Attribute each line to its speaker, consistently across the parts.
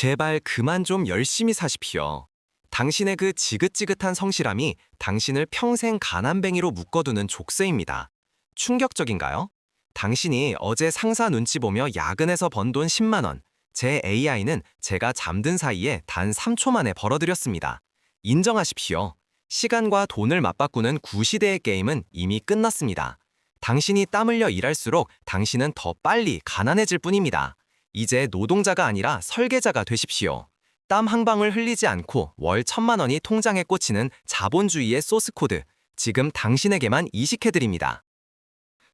Speaker 1: 제발 그만 좀 열심히 사십시오. 당신의 그 지긋지긋한 성실함이 당신을 평생 가난뱅이로 묶어두는 족쇄입니다. 충격적인가요? 당신이 어제 상사 눈치 보며 야근해서 번 돈 10만 원, 제 AI는 제가 잠든 사이에 단 3초 만에 벌어들였습니다. 인정하십시오. 시간과 돈을 맞바꾸는 구시대의 게임은 이미 끝났습니다. 당신이 땀 흘려 일할수록 당신은 더 빨리 가난해질 뿐입니다. 이제 노동자가 아니라 설계자가 되십시오. 땀 한 방울 흘리지 않고 월 천만 원이 통장에 꽂히는 자본주의의 소스코드, 지금 당신에게만 이식해드립니다.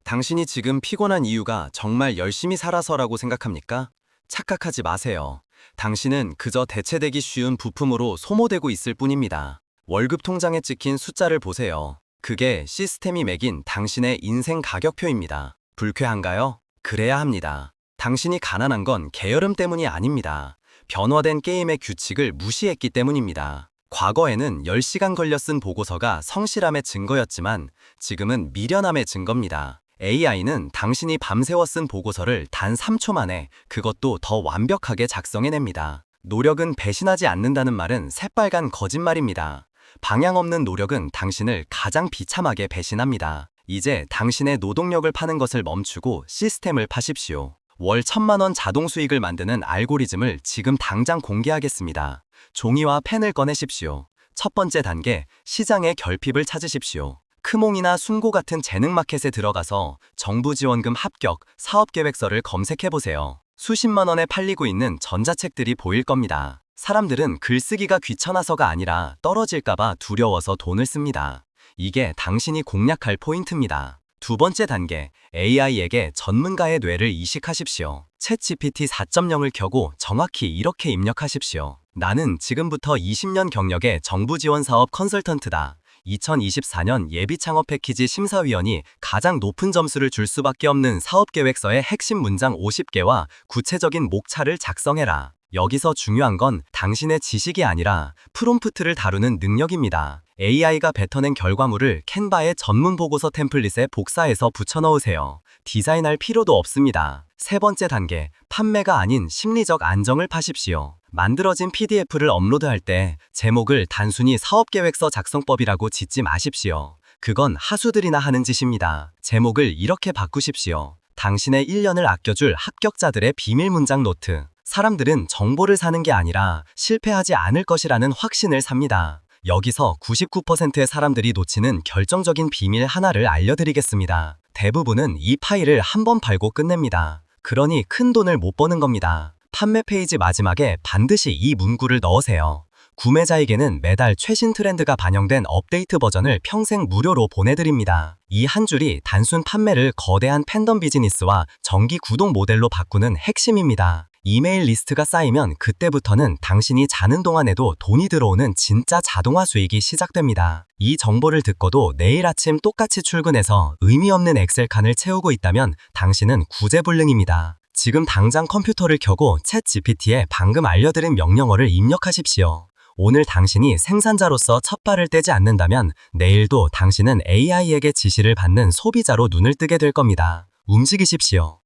Speaker 1: 당신이 지금 피곤한 이유가 정말 열심히 살아서라고 생각합니까? 착각하지 마세요. 당신은 그저 대체되기 쉬운 부품으로 소모되고 있을 뿐입니다. 월급 통장에 찍힌 숫자를 보세요. 그게 시스템이 매긴 당신의 인생 가격표입니다. 불쾌한가요? 그래야 합니다. 당신이 가난한 건 게으름 때문이 아닙니다. 변화된 게임의 규칙을 무시했기 때문입니다. 과거에는 10시간 걸려 쓴 보고서가 성실함의 증거였지만 지금은 미련함의 증거입니다. AI는 당신이 밤새워 쓴 보고서를 단 3초 만에 그것도 더 완벽하게 작성해냅니다. 노력은 배신하지 않는다는 말은 새빨간 거짓말입니다. 방향 없는 노력은 당신을 가장 비참하게 배신합니다. 이제 당신의 노동력을 파는 것을 멈추고 시스템을 파십시오. 월 천만 원 자동 수익을 만드는 알고리즘을 지금 당장 공개하겠습니다. 종이와 펜을 꺼내십시오. 첫 번째 단계, 시장의 결핍을 찾으십시오. 크몽이나 순고 같은 재능 마켓에 들어가서 정부 지원금 합격, 사업 계획서를 검색해 보세요. 수십만 원에 팔리고 있는 전자책들이 보일 겁니다. 사람들은 글쓰기가 귀찮아서가 아니라 떨어질까봐 두려워서 돈을 씁니다. 이게 당신이 공략할 포인트입니다. 두 번째 단계, AI에게 전문가의 뇌를 이식하십시오. 챗 GPT 4.0을 켜고 정확히 이렇게 입력하십시오. 나는 지금부터 20년 경력의 정부 지원 사업 컨설턴트다. 2024년 예비 창업 패키지 심사위원이 가장 높은 점수를 줄 수밖에 없는 사업 계획서의 핵심 문장 50개와 구체적인 목차를 작성해라. 여기서 중요한 건 당신의 지식이 아니라 프롬프트를 다루는 능력입니다. AI가 뱉어낸 결과물을 캔바의 전문 보고서 템플릿에 복사해서 붙여넣으세요. 디자인할 필요도 없습니다. 세 번째 단계, 판매가 아닌 심리적 안정을 파십시오. 만들어진 PDF를 업로드할 때 제목을 단순히 사업계획서 작성법이라고 짓지 마십시오. 그건 하수들이나 하는 짓입니다. 제목을 이렇게 바꾸십시오. 당신의 1년을 아껴줄 합격자들의 비밀 문장 노트. 사람들은 정보를 사는 게 아니라 실패하지 않을 것이라는 확신을 삽니다. 여기서 99%의 사람들이 놓치는 결정적인 비밀 하나를 알려드리겠습니다. 대부분은 이 파일을 한 번 팔고 끝냅니다. 그러니 큰 돈을 못 버는 겁니다. 판매 페이지 마지막에 반드시 이 문구를 넣으세요. 구매자에게는 매달 최신 트렌드가 반영된 업데이트 버전을 평생 무료로 보내드립니다. 이 한 줄이 단순 판매를 거대한 팬덤 비즈니스와 정기 구독 모델로 바꾸는 핵심입니다. 이메일 리스트가 쌓이면 그때부터는 당신이 자는 동안에도 돈이 들어오는 진짜 자동화 수익이 시작됩니다. 이 정보를 듣고도 내일 아침 똑같이 출근해서 의미 없는 엑셀 칸을 채우고 있다면 당신은 구제불능입니다. 지금 당장 컴퓨터를 켜고 챗 GPT에 방금 알려드린 명령어를 입력하십시오. 오늘 당신이 생산자로서 첫 발을 떼지 않는다면 내일도 당신은 AI에게 지시를 받는 소비자로 눈을 뜨게 될 겁니다. 움직이십시오.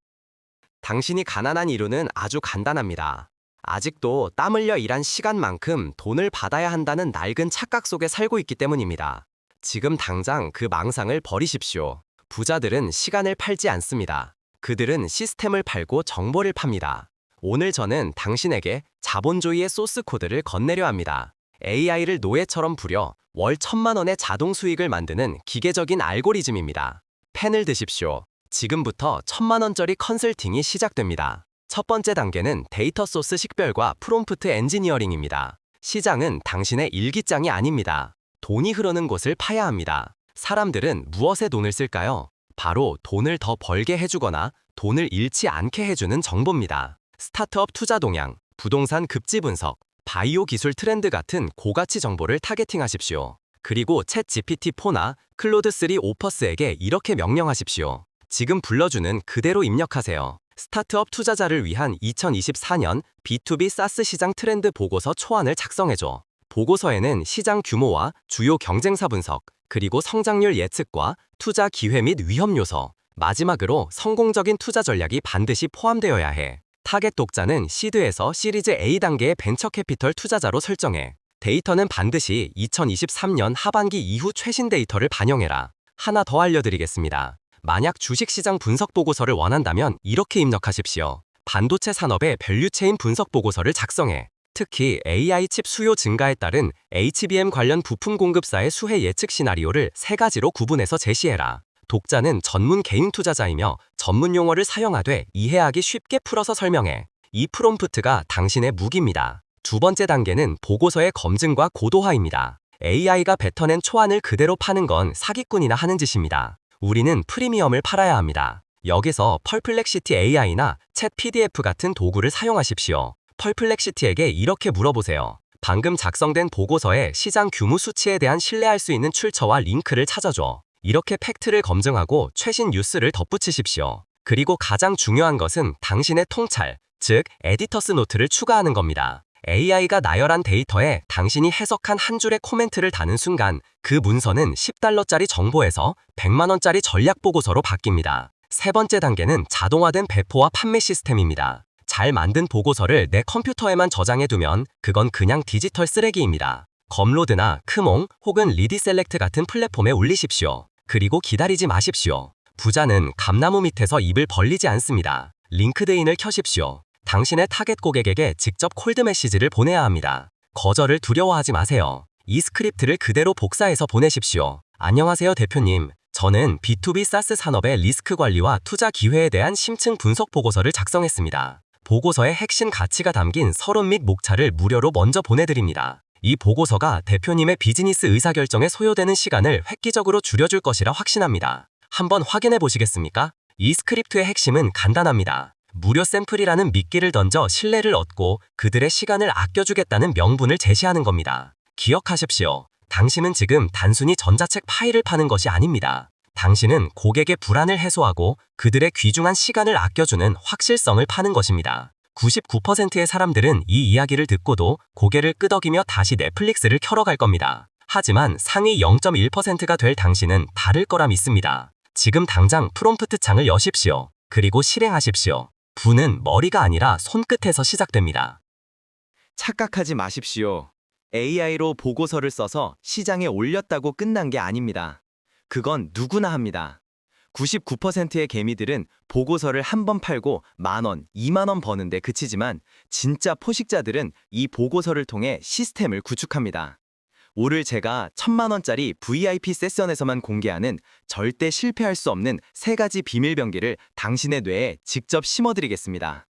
Speaker 1: 당신이 가난한 이유는 아주 간단합니다. 아직도 땀 흘려 일한 시간만큼 돈을 받아야 한다는 낡은 착각 속에 살고 있기 때문입니다. 지금 당장 그 망상을 버리십시오. 부자들은 시간을 팔지 않습니다. 그들은 시스템을 팔고 정보를 팝니다. 오늘 저는 당신에게 자본주의의 소스 코드를 건네려 합니다. AI를 노예처럼 부려 월 천만 원의 자동 수익을 만드는 기계적인 알고리즘입니다. 펜을 드십시오. 지금부터 천만 원짜리 컨설팅이 시작됩니다. 첫 번째 단계는 데이터 소스 식별과 프롬프트 엔지니어링입니다. 시장은 당신의 일기장이 아닙니다. 돈이 흐르는 곳을 파야 합니다. 사람들은 무엇에 돈을 쓸까요? 바로 돈을 더 벌게 해주거나 돈을 잃지 않게 해주는 정보입니다. 스타트업 투자 동향, 부동산 급지 분석, 바이오 기술 트렌드 같은 고가치 정보를 타겟팅하십시오. 그리고 챗 GPT-4나 클로드3 오퍼스에게 이렇게 명령하십시오. 지금 불러주는 그대로 입력하세요. 스타트업 투자자를 위한 2024년 B2B 사스 시장 트렌드 보고서 초안을 작성해줘. 보고서에는 시장 규모와 주요 경쟁사 분석, 그리고 성장률 예측과 투자 기회 및 위험 요소, 마지막으로 성공적인 투자 전략이 반드시 포함되어야 해. 타겟 독자는 시드에서 시리즈 A 단계의 벤처 캐피털 투자자로 설정해 데이터는 반드시 2023년 하반기 이후 최신 데이터를 반영해라. 하나 더 알려드리겠습니다. 만약 주식시장 분석 보고서를 원한다면 이렇게 입력하십시오. 반도체 산업의 밸류체인 분석 보고서를 작성해 특히 AI 칩 수요 증가에 따른 HBM 관련 부품 공급사의 수혜 예측 시나리오를 세 가지로 구분해서 제시해라. 독자는 전문 개인 투자자이며 전문 용어를 사용하되 이해하기 쉽게 풀어서 설명해. 이 프롬프트가 당신의 무기입니다. 두 번째 단계는 보고서의 검증과 고도화입니다. AI가 뱉어낸 초안을 그대로 파는 건 사기꾼이나 하는 짓입니다. 우리는 프리미엄을 팔아야 합니다. 여기서 펄플렉시티 AI나 챗 PDF 같은 도구를 사용하십시오. 펄플렉시티에게 이렇게 물어보세요. 방금 작성된 보고서의 시장 규모 수치에 대한 신뢰할 수 있는 출처와 링크를 찾아줘. 이렇게 팩트를 검증하고 최신 뉴스를 덧붙이십시오. 그리고 가장 중요한 것은 당신의 통찰, 즉 에디터스 노트를 추가하는 겁니다. AI가 나열한 데이터에 당신이 해석한 한 줄의 코멘트를 다는 순간 그 문서는 10달러짜리 정보에서 100만원짜리 전략 보고서로 바뀝니다. 세 번째 단계는 자동화된 배포와 판매 시스템입니다. 잘 만든 보고서를 내 컴퓨터에만 저장해두면 그건 그냥 디지털 쓰레기입니다. 검로드나 크몽 혹은 리디셀렉트 같은 플랫폼에 올리십시오. 그리고 기다리지 마십시오. 부자는 감나무 밑에서 입을 벌리지 않습니다. 링크드인을 켜십시오. 당신의 타겟 고객에게 직접 콜드 메시지를 보내야 합니다. 거절을 두려워하지 마세요. 이 스크립트를 그대로 복사해서 보내십시오. 안녕하세요, 대표님. 저는 B2B 사스 산업의 리스크 관리와 투자 기회에 대한 심층 분석 보고서를 작성했습니다. 보고서의 핵심 가치가 담긴 서론 및 목차를 무료로 먼저 보내드립니다. 이 보고서가 대표님의 비즈니스 의사결정에 소요되는 시간을 획기적으로 줄여줄 것이라 확신합니다. 한번 확인해 보시겠습니까? 이 스크립트의 핵심은 간단합니다. 무료 샘플이라는 미끼를 던져 신뢰를 얻고 그들의 시간을 아껴주겠다는 명분을 제시하는 겁니다. 기억하십시오. 당신은 지금 단순히 전자책 파일을 파는 것이 아닙니다. 당신은 고객의 불안을 해소하고 그들의 귀중한 시간을 아껴주는 확실성을 파는 것입니다. 99%의 사람들은 이 이야기를 듣고도 고개를 끄덕이며 다시 넷플릭스를 켜러 갈 겁니다. 하지만 상위 0.1%가 될 당신은 다를 거라 믿습니다. 지금 당장 프롬프트 창을 여십시오. 그리고 실행하십시오. 부는 머리가 아니라 손끝에서 시작됩니다.
Speaker 2: 착각하지 마십시오. AI로 보고서를 써서 시장에 올렸다고 끝난 게 아닙니다. 그건 누구나 합니다. 99%의 개미들은 보고서를 한 번 팔고 만 원, 2만 원 버는데 그치지만 진짜 포식자들은 이 보고서를 통해 시스템을 구축합니다. 오늘 제가 천만 원짜리 VIP 세션에서만 공개하는 절대 실패할 수 없는 세 가지 비밀 병기를 당신의 뇌에 직접 심어드리겠습니다.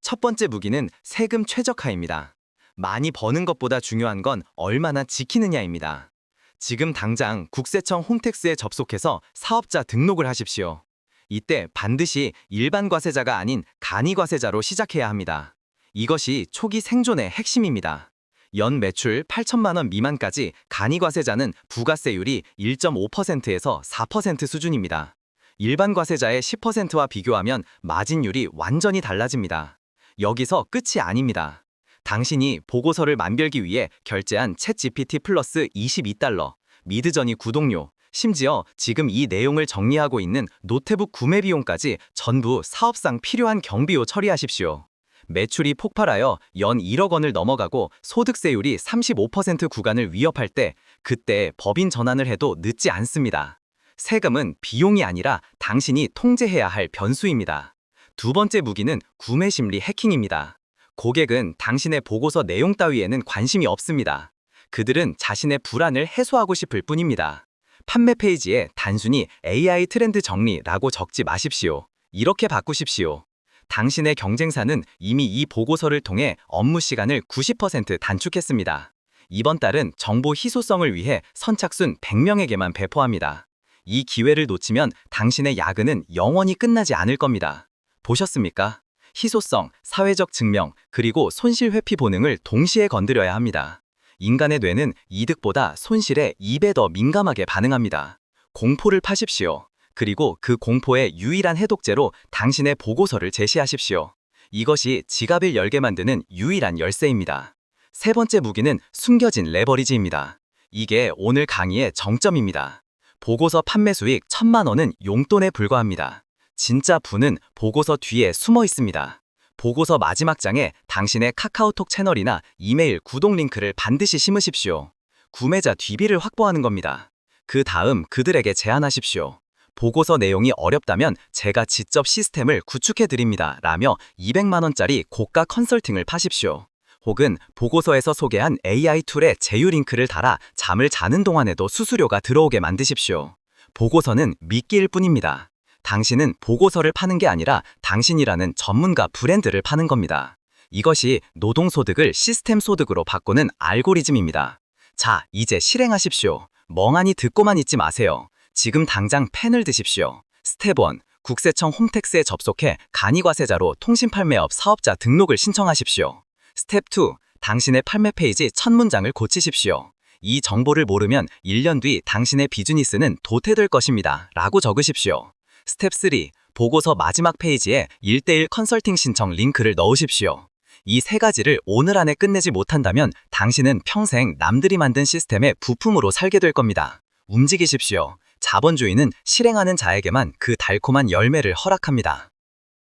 Speaker 2: 첫 번째 무기는 세금 최적화입니다. 많이 버는 것보다 중요한 건 얼마나 지키느냐입니다. 지금 당장 국세청 홈택스에 접속해서 사업자 등록을 하십시오. 이때 반드시 일반 과세자가 아닌 간이 과세자로 시작해야 합니다. 이것이 초기 생존의 핵심입니다. 연 매출 8천만 원 미만까지 간이 과세자는 부가세율이 1.5%에서 4% 수준입니다. 일반 과세자의 10%와 비교하면 마진율이 완전히 달라집니다. 여기서 끝이 아닙니다. 당신이 보고서를 만들기 위해 결제한 챗 GPT 플러스 22달러, 미드저니 구독료, 심지어 지금 이 내용을 정리하고 있는 노트북 구매 비용까지 전부 사업상 필요한 경비로 처리하십시오. 매출이 폭발하여 연 1억 원을 넘어가고 소득세율이 35% 구간을 위협할 때 그때 법인 전환을 해도 늦지 않습니다. 세금은 비용이 아니라 당신이 통제해야 할 변수입니다. 두 번째 무기는 구매 심리 해킹입니다. 고객은 당신의 보고서 내용 따위에는 관심이 없습니다. 그들은 자신의 불안을 해소하고 싶을 뿐입니다. 판매 페이지에 단순히 AI 트렌드 정리라고 적지 마십시오. 이렇게 바꾸십시오. 당신의 경쟁사는 이미 이 보고서를 통해 업무 시간을 90% 단축했습니다. 이번 달은 정보 희소성을 위해 선착순 100명에게만 배포합니다. 이 기회를 놓치면 당신의 야근은 영원히 끝나지 않을 겁니다. 보셨습니까? 희소성, 사회적 증명, 그리고 손실 회피 본능을 동시에 건드려야 합니다. 인간의 뇌는 이득보다 손실에 2배 더 민감하게 반응합니다. 공포를 파십시오. 그리고 그 공포의 유일한 해독제로 당신의 보고서를 제시하십시오. 이것이 지갑을 열게 만드는 유일한 열쇠입니다. 세 번째 무기는 숨겨진 레버리지입니다. 이게 오늘 강의의 정점입니다. 보고서 판매 수익 천만 원은 용돈에 불과합니다. 진짜 부는 보고서 뒤에 숨어 있습니다. 보고서 마지막 장에 당신의 카카오톡 채널이나 이메일 구독 링크를 반드시 심으십시오. 구매자 DB를 확보하는 겁니다. 그 다음 그들에게 제안하십시오. 보고서 내용이 어렵다면 제가 직접 시스템을 구축해 드립니다. 라며 200만 원짜리 고가 컨설팅을 파십시오. 혹은 보고서에서 소개한 AI 툴에 제휴 링크를 달아 잠을 자는 동안에도 수수료가 들어오게 만드십시오. 보고서는 미끼일 뿐입니다. 당신은 보고서를 파는 게 아니라 당신이라는 전문가 브랜드를 파는 겁니다. 이것이 노동소득을 시스템 소득으로 바꾸는 알고리즘입니다. 자, 이제 실행하십시오. 멍하니 듣고만 있지 마세요. 지금 당장 펜을 드십시오. 스텝 1. 국세청 홈택스에 접속해 간이과세자로 통신팔매업 사업자 등록을 신청하십시오. 스텝 2. 당신의 판매 페이지 첫 문장을 고치십시오. 이 정보를 모르면 1년 뒤 당신의 비즈니스는 도태될 것입니다. 라고 적으십시오. 스텝 3. 보고서 마지막 페이지에 1대1 컨설팅 신청 링크를 넣으십시오. 이 세 가지를 오늘 안에 끝내지 못한다면 당신은 평생 남들이 만든 시스템의 부품으로 살게 될 겁니다. 움직이십시오. 자본주의는 실행하는 자에게만 그 달콤한 열매를 허락합니다.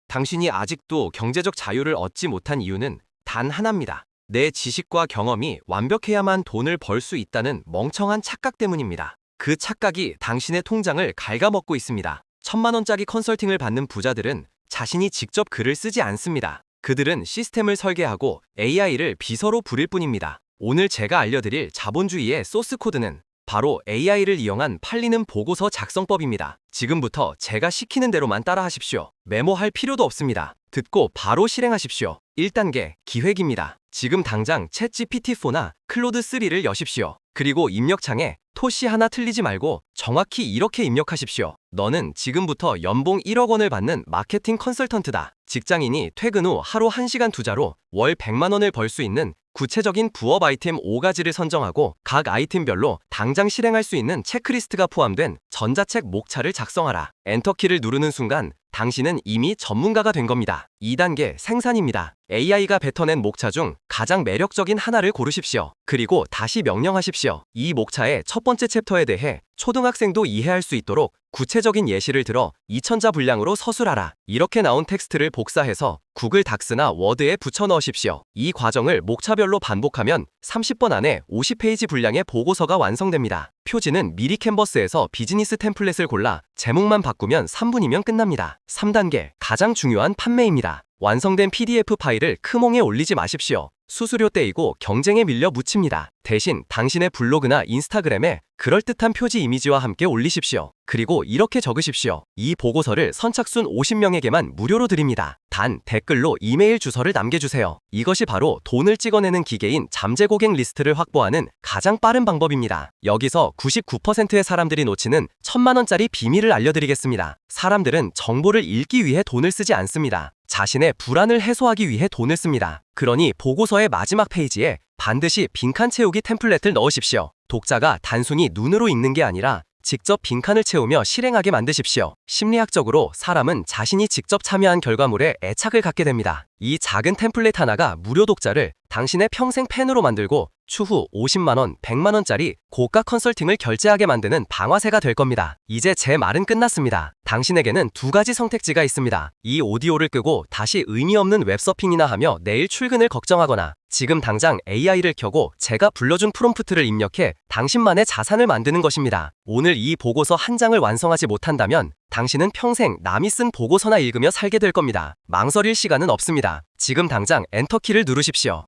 Speaker 1: 당신이 아직도 경제적 자유를 얻지 못한 이유는 단 하나입니다. 내 지식과 경험이 완벽해야만 돈을 벌 수 있다는 멍청한 착각 때문입니다. 그 착각이 당신의 통장을 갉아먹고 있습니다. 천만 원짜리 컨설팅을 받는 부자들은 자신이 직접 글을 쓰지 않습니다. 그들은 시스템을 설계하고 AI를 비서로 부릴 뿐입니다. 오늘 제가 알려드릴 자본주의의 소스 코드는 바로 AI를 이용한 팔리는 보고서 작성법입니다. 지금부터 제가 시키는 대로만 따라 하십시오. 메모할 필요도 없습니다. 듣고 바로 실행하십시오. 1단계 기획입니다. 지금 당장 챗 GPT-4나 클로드3를 여십시오. 그리고 입력창에 토시 하나 틀리지 말고 정확히 이렇게 입력하십시오. 너는 지금부터 연봉 1억 원을 받는 마케팅 컨설턴트다. 직장인이 퇴근 후 하루 1시간 투자로 월 100만 원을 벌 수 있는 구체적인 부업 아이템 5가지를 선정하고 각 아이템별로 당장 실행할 수 있는 체크리스트가 포함된 전자책 목차를 작성하라. 엔터키를 누르는 순간 당신은 이미 전문가가 된 겁니다. 2단계 생산입니다. AI가 뱉어낸 목차 중 가장 매력적인 하나를 고르십시오. 그리고 다시 명령하십시오. 이 목차의 첫 번째 챕터에 대해 초등학생도 이해할 수 있도록 구체적인 예시를 들어 2000자 분량으로 서술하라. 이렇게 나온 텍스트를 복사해서 구글 닥스나 워드에 붙여 넣으십시오. 이 과정을 목차별로 반복하면 30번 안에 50페이지 분량의 보고서가 완성 됩니다. 표지는 미리 캔버스에서 비즈니스 템플릿을 골라 제목만 바꾸면 3분이면 끝납니다. 3단계 가장 중요한 판매입니다. 완성된 PDF 파일을 크몽에 올리지 마십시오. 수수료 떼이고 경쟁에 밀려 묻힙니다. 대신 당신의 블로그나 인스타그램에 그럴듯한 표지 이미지와 함께 올리십시오. 그리고 이렇게 적으십시오. 이 보고서를 선착순 50명에게만 무료로 드립니다. 단 댓글로 이메일 주소를 남겨주세요. 이것이 바로 돈을 찍어내는 기계인 잠재 고객 리스트를 확보하는 가장 빠른 방법입니다. 여기서 99%의 사람들이 놓치는 천만 원짜리 비밀을 알려드리겠습니다. 사람들은 정보를 읽기 위해 돈을 쓰지 않습니다. 자신의 불안을 해소하기 위해 돈을 씁니다. 그러니 보고서의 마지막 페이지에 반드시 빈칸 채우기 템플릿을 넣으십시오. 독자가 단순히 눈으로 읽는 게 아니라 직접 빈칸을 채우며 실행하게 만드십시오. 심리학적으로 사람은 자신이 직접 참여한 결과물에 애착을 갖게 됩니다. 이 작은 템플릿 하나가 무료 독자를 당신의 평생 팬으로 만들고 추후 50만원, 100만원짜리 고가 컨설팅을 결제하게 만드는 방아쇠가 될 겁니다. 이제 제 말은 끝났습니다. 당신에게는 두 가지 선택지가 있습니다. 이 오디오를 끄고 다시 의미 없는 웹서핑이나 하며 내일 출근을 걱정하거나 지금 당장 AI를 켜고 제가 불러준 프롬프트를 입력해 당신만의 자산을 만드는 것입니다. 오늘 이 보고서 한 장을 완성하지 못한다면 당신은 평생 남이 쓴 보고서나 읽으며 살게 될 겁니다. 망설일 시간은 없습니다. 지금 당장 엔터키를 누르십시오.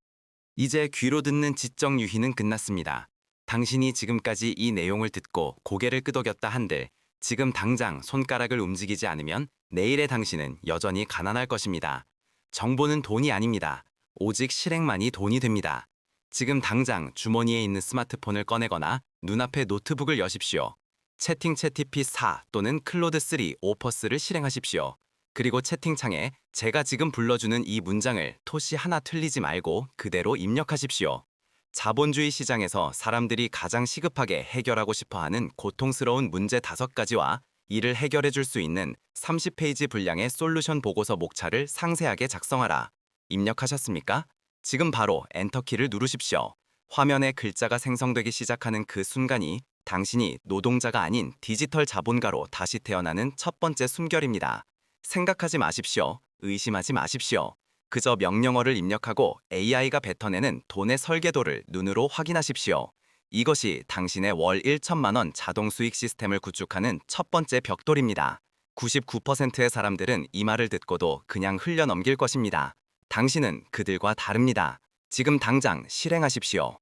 Speaker 2: 이제 귀로 듣는 지적 유희는 끝났습니다. 당신이 지금까지 이 내용을 듣고 고개를 끄덕였다 한들 지금 당장 손가락을 움직이지 않으면 내일의 당신은 여전히 가난할 것입니다. 정보는 돈이 아닙니다. 오직 실행만이 돈이 됩니다. 지금 당장 주머니에 있는 스마트폰을 꺼내거나 눈앞에 노트북을 여십시오. 채팅 채티피 4 또는 클로드 3 오퍼스를 실행하십시오. 그리고 채팅창에 제가 지금 불러주는 이 문장을 토시 하나 틀리지 말고 그대로 입력하십시오. 자본주의 시장에서 사람들이 가장 시급하게 해결하고 싶어 하는 고통스러운 문제 다섯 가지와 이를 해결해 줄 수 있는 30페이지 분량의 솔루션 보고서 목차를 상세하게 작성하라. 입력하셨습니까? 지금 바로 엔터키를 누르십시오. 화면에 글자가 생성되기 시작하는 그 순간이 당신이 노동자가 아닌 디지털 자본가로 다시 태어나는 첫 번째 숨결입니다. 생각하지 마십시오. 의심하지 마십시오.
Speaker 1: 그저 명령어를 입력하고 AI가 뱉어내는 돈의 설계도를 눈으로 확인하십시오. 이것이 당신의 월 1천만 원 자동 수익 시스템을 구축하는 첫 번째 벽돌입니다. 99%의 사람들은 이 말을 듣고도 그냥 흘려 넘길 것입니다. 당신은 그들과 다릅니다. 지금 당장 실행하십시오.